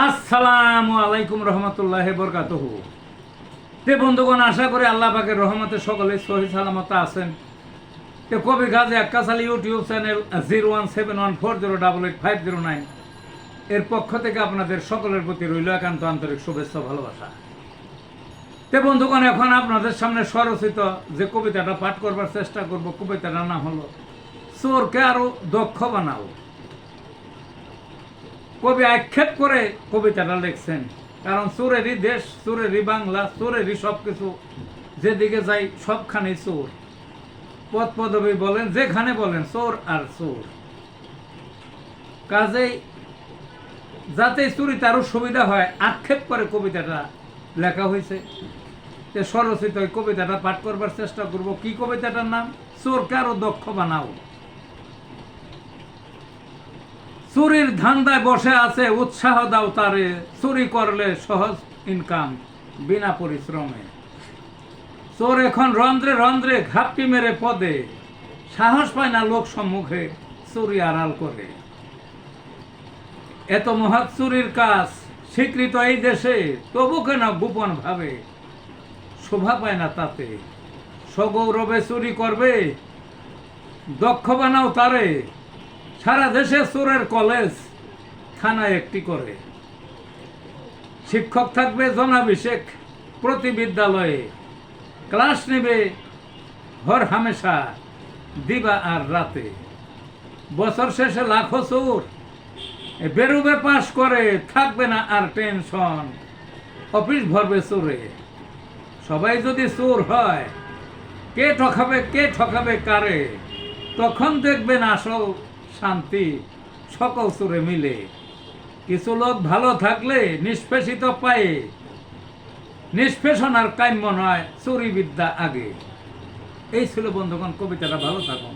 আসসালামু আলাইকুম রহমতুল্লাহ বরকাতহু। তে বন্ধুগণ, আশা করি আল্লাহ পাকের রহমতে সকলে সহি সালামত আছেন। তে কবি Gazi Akkasali YouTube channel zero one seven one four zero double eight five zero nine এর পক্ষ থেকে আপনাদের সকলের প্রতি রইল একান্ত আন্তরিক শুভেচ্ছা ভালোবাসা। তে বন্ধুগণ, এখন আপনাদের সামনে স্বরচিত যে কবিতাটা পাঠ করবার চেষ্টা করব, কবিতাটার নাম হলো, চোরকে আরও দক্ষ বানাও। কবি আক্ষেপ করে কবিতাটা লিখছেন। কারণ চোরেরই দেশ চোরেরই বাংলা চোরেরই সব কিছু যেদিকে যাই সবখানেই চোর পদ পদবী বলেন, যেখানে বলেন চোর আর চোর কাজেই যাতে চুরিতে আরও সুবিধা হয়, আক্ষেপ করে কবিতাটা লেখা হয়েছে। যে স্বরচিত ওই কবিতাটা পাঠ করবার চেষ্টা করব। কি কবিতাটার নাম? চোরকে আরও দক্ষ বানাও চুরির ধান্দায় বসে আছে, উৎসাহ দাও তারে। চুরি করলে সহজ ইনকাম বিনা পরিশ্রমে। চোর এখন রন্ধ্রে রন্ধ্রে ঘাপটি মেরে পদে। সাহস পায় না লোক সম্মুখে চুরি আড়াল করে। এত মহৎ চুরির কাজ স্বীকৃত এই দেশে, তবু কেন গোপন ভাবে? শোভা পায় না তাতে। সগৌরবে চুরি করবে, দক্ষ বানাও তারে। সারা দেশে চোরের কলেজ থানায় একটি করে। শিক্ষক থাকবে জনাভিষেক প্রতি বিদ্যালয়ে। ক্লাস নেবে হর হামেশা, দিবা আর রাতে। বছর শেষে লাখো চোর বেরোবে পাশ করে, থাকবে না আর টেনশন। অফিস ভরবে চোরে সবাই যদি চোর হয়, কে ঠকাবে কে ঠকাবে কারে? তখন দেখবেন আসল শান্তি, সকল সুরে মিলে। কিছু লোক ভালো থাকলে নিষ্পেষিত পায়ে। নিষ্পেষণ আর কাম্য নয় চুরি বিদ্যা আগে। এই ছিল বন্ধুগণ, কবিতাটা ভালো থাকুন।